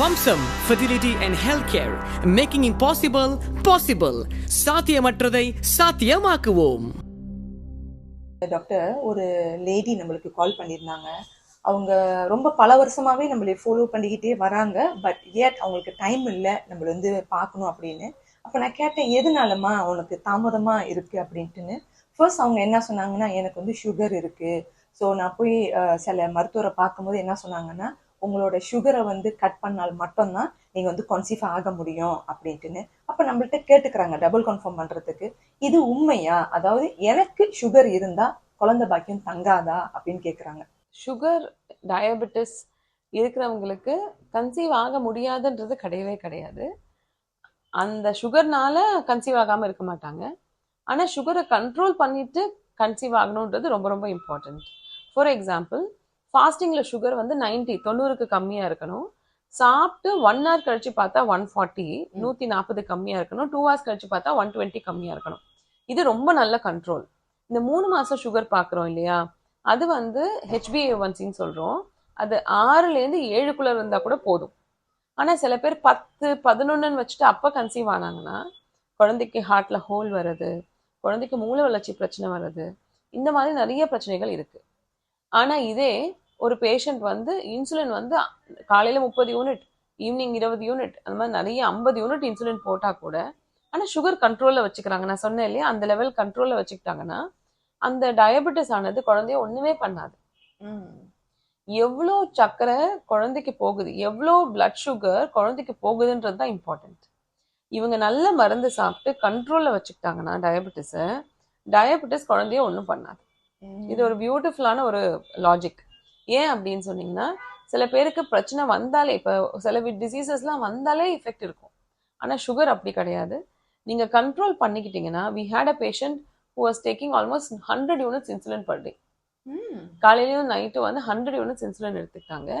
Vamsam fertility and health care making impossible possible சாத்தியமற்றதை சாத்தியமாக்குவோம். Doctor ஒரு lady நம்மளுக்கு call பண்ணியிருந்தாங்க. அவங்க ரொம்ப பல வருஷமாகவே நம்மளை ஃபாலோ பண்ணிக்கிட்டே வராங்க பட் ஏட் அவங்களுக்கு டைம் இல்லை நம்மளை வந்து பார்க்கணும் அப்படின்னு. அப்போ நான் கேட்டேன் எதனாலமா அவனுக்கு தாமதமாக இருக்குது அப்படின்ட்டுன்னு. ஃபர்ஸ்ட் அவங்க என்ன சொன்னாங்கன்னா எனக்கு வந்து சுகர் இருக்குது ஸோ நான் போய் சில மருத்துவரை பார்க்கும்போது என்ன சொன்னாங்கன்னா உங்களோட சுகரை வந்து கட் பண்ணால் மட்டும்தான் நீங்க வந்து கன்சீவ் ஆக முடியும் அப்படின்ட்டுன்னு. அப்போ நம்மள்ட்ட கேட்டுக்கிறாங்க டபுள் கன்ஃபார்ம் பண்றதுக்கு. இது உண்மையா? அதாவது எனக்கு சுகர் இருந்தா குழந்தை பாக்கியம் தங்காதா? அப்படின்னு கேக்குறாங்க. சுகர் டயபெட்டிஸ் இருக்கிறவங்களுக்கு கன்சீவ் ஆக முடியாதுன்றது கிடையவே கிடையாது. அந்த சுகர்னால கன்சீவ் ஆகாமல் இருக்க மாட்டாங்க. ஆனால் சுகரை கண்ட்ரோல் பண்ணிட்டு கன்சீவ் ஆகணுன்றது ரொம்ப ரொம்ப இம்பார்ட்டண்ட் ஃபார் எக்ஸாம்பிள் ஃபாஸ்டிங்கில் சுகர் வந்து 90 தொண்ணூறுக்கு கம்மியாக இருக்கணும். சாப்பிட்டு ஒன் ஹவர் கழிச்சு பார்த்தா ஒன் ஃபார்ட்டி நூற்றி நாற்பது கம்மியாக இருக்கணும். டூ ஹவர்ஸ் கழிச்சு பார்த்தா ஒன் டுவெண்ட்டி கம்மியாக இருக்கணும். இது ரொம்ப நல்ல கண்ட்ரோல் இந்த மூணு மாதம் சுகர் பார்க்குறோம் இல்லையா? அது வந்து ஹெச்பிஏ ஒன்சின்னு சொல்கிறோம் அது ஆறுலேருந்து ஏழுக்குள்ளே இருந்தால் கூட போதும். ஆனால் சில பேர் பத்து பதினொன்றுன்னு வச்சுட்டு அப்போ கன்சீவ் ஆனாங்கன்னா குழந்தைக்கு ஹார்ட்டில் ஹோல் வர்றது குழந்தைக்கு மூளை வளர்ச்சி பிரச்சனை வர்றது இந்த மாதிரி நிறைய பிரச்சனைகள் இருக்குது ஆனால் இதே ஒரு பேஷண்ட் வந்து இன்சுலின் வந்து காலையில் முப்பது யூனிட் ஈவினிங் இருபது யூனிட் அந்த மாதிரி நிறைய ஐம்பது யூனிட் இன்சுலின் போட்டால் கூட ஆனால் சுகர் கண்ட்ரோலில் வச்சுக்கிறாங்க. நான் சொன்னேன் இல்லையா? அந்த லெவல் கண்ட்ரோலில் வச்சுக்கிட்டாங்கன்னா அந்த டயபெட்டிஸ் ஆனது குழந்தைய ஒன்றுமே பண்ணாது. எவ்வளோ சர்க்கரை குழந்தைக்கு போகுது எவ்வளோ பிளட் சுகர் குழந்தைக்கு போகுதுன்றது தான் இம்பார்ட்டன்ட் இவங்க நல்ல மருந்து சாப்பிட்டு கண்ட்ரோலில் வச்சுக்கிட்டாங்கன்னா டயபெட்டிஸை டயபெட்டிஸ் குழந்தைய ஒன்றும் பண்ணாது. இது ஒரு பியூட்டிஃபுல்லான ஒரு லாஜிக் ஏன் அப்படின்னு சொன்னீங்கன்னா சில பேருக்கு பிரச்சனை வந்தாலே இப்போ சில டிசீசஸ்லாம் வந்தாலே எஃபெக்ட் இருக்கும். ஆனால் சுகர் அப்படி கிடையாது. நீங்கள் control பண்ணிக்கிட்டீங்கன்னா we had a patient who was taking almost hundred units insulin per day காலையிலயும் நைட்டு வந்து ஹண்ட்ரட் யூனிட்ஸ் இன்சுலின் எடுத்துக்கிட்டாங்க.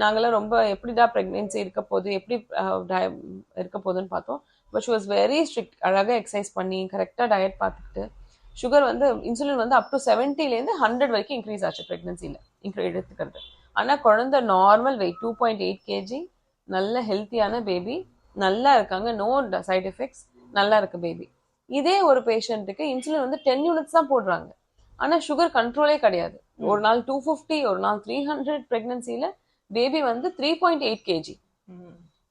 நாங்களாம் ரொம்ப எப்படிடா ப்ரெக்னென்சி இருக்க போகுது எப்படி இருக்க போகுதுன்னு பார்த்தோம். But she was very strict அழகாக எக்ஸசைஸ் பண்ணி கரெக்டாக டயட் பார்த்துக்கிட்டு சுகர் வந்து இன்சுலின் வந்து அப் டு செவன்ட்டிலேருந்து ஹண்ட்ரட் வரைக்கும் இன்க்ரீஸ் ஆச்சு ப்ரெக்னென்சியில் இன்க்ரீ எடுத்துக்கிறது. ஆனால் குழந்தை normal weight two point eight KG நல்ல ஹெல்த்தியான பேபி நல்லா இருக்காங்க. நோ சைடு எஃபெக்ட்ஸ் நல்லா இருக்கு பேபி இதே ஒரு பேஷண்ட்டுக்கு இன்சுலின் வந்து டென் யூனிட்ஸ் தான் போடுறாங்க. ஆனால் சுகர் கண்ட்ரோலே கிடையாது. ஒரு நாள் டூ ஃபிஃப்டி ஒரு நாள் த்ரீ ஹண்ட்ரட் ப்ரெக்னன்சியில் பேபி வந்து த்ரீ பாயிண்ட் எயிட் கேஜி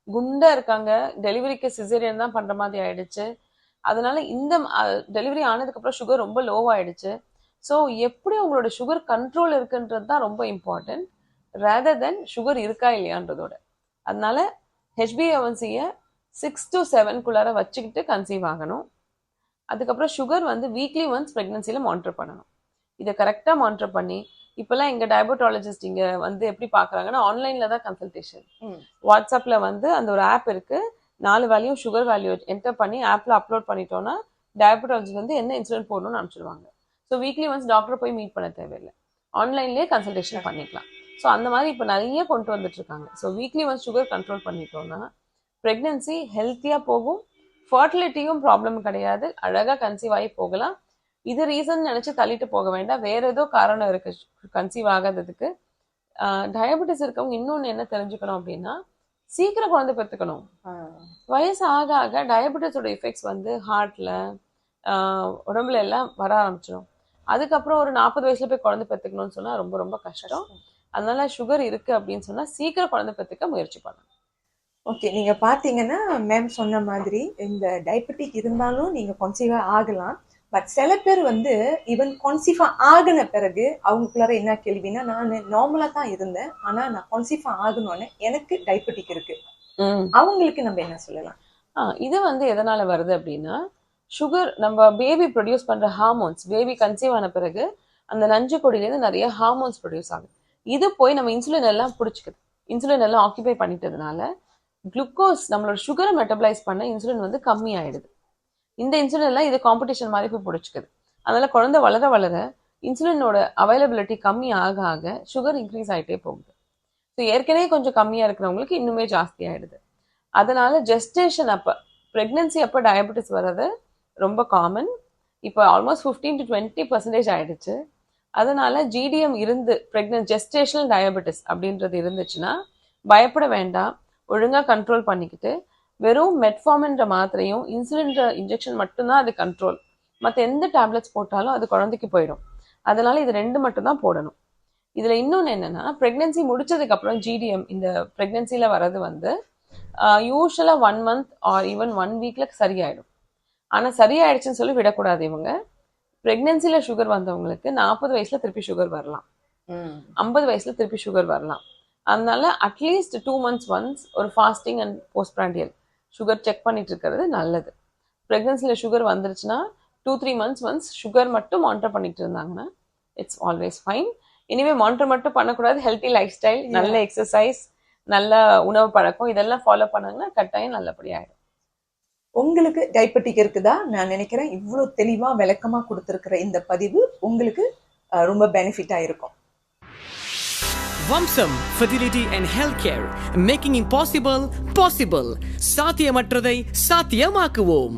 குண்டா இருக்காங்க. டெலிவரிக்கு சிசேரியன் தான் பண்ற மாதிரி ஆயிடுச்சு. அதனால இந்த டெலிவரி ஆனதுக்கு அப்புறம் சுகர் ரொம்ப லோ ஆயிடுச்சு. ஸோ எப்படி உங்களோட சுகர் கண்ட்ரோல் இருக்குன்றது தான் ரொம்ப இம்பார்ட்டன்ட் ரேதர் தென் சுகர் இருக்கா இல்லையான்றதோட. அதனால ஹெச்பிஏவன்சியை சிக்ஸ் டு செவன்குள்ளார வச்சுக்கிட்டு கன்சீவ் ஆகணும். அதுக்கப்புறம் சுகர் வந்து வீக்லி ஒன்ஸ் ப்ரெக்னன்சியில் மானிட்டர் பண்ணணும். இதை கரெக்டாக மானிட்டர் பண்ணி இப்போல்லாம் எங்கள் டயபெட்டாலஜிஸ்ட் இங்கே வந்து எப்படி பார்க்குறாங்கன்னா ஆன்லைனில் தான் கன்சல்டேஷன். வாட்ஸ்அப்பில் வந்து அந்த ஒரு ஆப் இருக்குது நாலு வேல்யூ சுகர் வேல்யூ என்டர் பண்ணி ஆப்பில் அப்லோட் பண்ணிட்டோன்னா டயபெட்டாலஜி வந்து என்ன இன்சிடென்ட் போடணும்னு அனுப்பிச்சிடுவாங்க. ஸோ வீக்லி ஒன்ஸ் டாக்டர் போய் மீட் பண்ண தேவையில்லை. ஆன்லைன்லேயே கன்சல்டேஷன் பண்ணிக்கலாம். ஸோ அந்த மாதிரி இப்போ நிறைய கொண்டு வந்துட்டு இருக்காங்க. So weekly once sugar control பண்ணிட்டோம்னா ப்ரெக்னென்சி ஹெல்த்தியாக போகும். ஃபர்டிலிட்டியும் ப்ராப்ளம் கிடையாது. அழகாக கன்சீவ் ஆகி போகலாம். இது ரீசன் நினச்சி தள்ளிட்டு போக வேண்டாம். வேற ஏதோ காரணம் இருக்கு கன்சீவ் ஆகாததுக்கு. டயபெட்டிஸ் இருக்கவங்க இன்னொன்று என்ன தெரிஞ்சுக்கணும் அப்படின்னா சீக்கிரம் குழந்தை பெற்றுக்கணும். வயசு ஆக ஆக டயபெட்டிஸோட எஃபெக்ட்ஸ் வந்து ஹார்ட்ல உடம்புல எல்லாம் வர ஆரம்பிச்சிடும். அதுக்கப்புறம் ஒரு நாற்பது வயசுல போய் குழந்தை பெற்றுக்கணும்னு சொன்னா ரொம்ப ரொம்ப கஷ்டம். அதனால சுகர் இருக்கு அப்படின்னு சொன்னா சீக்கிரம் குழந்தை பெற்றுக்க முயற்சி பண்ணணும். ஓகே நீங்க பாத்தீங்கன்னா மேம் சொன்ன மாதிரி இந்த டயபெட்டிக் இருந்தாலும் நீங்க கன்சீவா ஆகலாம். பட் சில பேர் வந்து ஈவன் கன்சீவா ஆகின பிறகு அவங்களுக்குள்ளார என்ன கேள்வினா நான் நார்மலா தான் இருந்தேன். ஆனா நான் கன்சீவா ஆகணும்னு எனக்கு டயபெட்டிக் இருக்கு. அவங்களுக்கு நம்ம என்ன சொல்லலாம்? இது வந்து எதனால வருது அப்படின்னா சுகர் நம்ம பேபி ப்ரொடியூஸ் பண்ற ஹார்மோன்ஸ் பேபி கன்சீவ் ஆன பிறகு அந்த நஞ்சு கொடியிலேருந்து நிறைய ஹார்மோன்ஸ் ப்ரொடியூஸ் ஆகுது. இது போய் நம்ம இன்சுலின் எல்லாம் பிடிச்சிக்குது. இன்சுலின் எல்லாம் ஆக்கிபை பண்ணிட்டதுனால குளுக்கோஸ் நம்மளோட சுகரை மெட்டபலைஸ் பண்ண இன்சுலின் வந்து கம்மி ஆயிடுது இந்த இன்சுலின்லாம் இது காம்படிஷன் மாதிரி போய் பிடிச்சிக்குது. அதனால குழந்தை வளர வளர இன்சுலினோட அவைலபிலிட்டி கம்மி ஆக ஆக சுகர் இன்க்ரீஸ் ஆகிட்டே போகுது. ஸோ ஏற்கனவே கொஞ்சம் கம்மியாக இருக்கிறவங்களுக்கு இன்னுமே ஜாஸ்தி ஆகிடுது அதனால ஜெஸ்டேஷன் அப்போ ப்ரெக்னென்சி அப்போ டயபெட்டிஸ் வர்றது ரொம்ப காமன் இப்போ almost fifteen to twenty percentage ஆகிடுச்சு அதனால ஜிடிஎம் இருந்து ப்ரெக்னென்ட் ஜெஸ்டேஷனல் டயபெட்டிஸ் அப்படின்றது இருந்துச்சுன்னா பயப்பட வேண்டாம். ஒழுங்காக கண்ட்ரோல் பண்ணிக்கிட்டு வெறும் மெட்ஃபார்ம்ன்ற மாத்திரையும் இன்சுலின்ற இன்ஜெக்ஷன் மட்டும்தான் அது கண்ட்ரோல் மற்ற எந்த டேப்லெட்ஸ் போட்டாலும் அது குழந்தைக்கு போயிடும். அதனால இது ரெண்டு மட்டும் தான் போடணும். இதில் இன்னொன்று என்னன்னா ப்ரெக்னென்சி முடிச்சதுக்கு அப்புறம் ஜிடிஎம் இந்த ப்ரெக்னென்சியில் வர்றது வந்து யூஸ்வலாக one month or even one வீக்கில் சரியாயிடும். ஆனால் சரியாயிடுச்சுன்னு சொல்லி விடக்கூடாது இவங்க. ப்ரெக்னென்சியில் சுகர் வந்தவங்களுக்கு நாற்பது வயசில் திருப்பி சுகர் வரலாம். ஐம்பது வயசில் திருப்பி சுகர் வரலாம். அதனால at least two months once ஒரு fasting and post prandial sugar check பண்ணிட்டு இருக்கிறது நல்லது. ப்ரெக்னென்சியில் சுகர் வந்துருச்சுன்னா two three months once sugar மட்டும் மானிட்டர் பண்ணிட்டு இருந்தாங்கன்னா இட்ஸ் ஆல்வேஸ் ஃபைன் இனிமேல் மானிட்டர் மட்டும் பண்ணக்கூடாது. ஹெல்த்தி லைஃப் ஸ்டைல் நல்ல எக்ஸசைஸ் நல்ல உணவு பழக்கம் இதெல்லாம் ஃபாலோ பண்ணாங்கன்னா கட்டாயம் நல்லபடியாயிடும் உங்களுக்கு டைபெட்டிக் இருக்குதா? நான் நினைக்கிறேன் இவ்வளோ தெளிவா விளக்கமா கொடுத்துருக்கிற இந்த பதிவு உங்களுக்கு ரொம்ப பெனிஃபிட்டா இருக்கும் Vamsam fertility and health care making impossible possible சாத்தியமற்றதை சாத்தியமாக்குவோம்.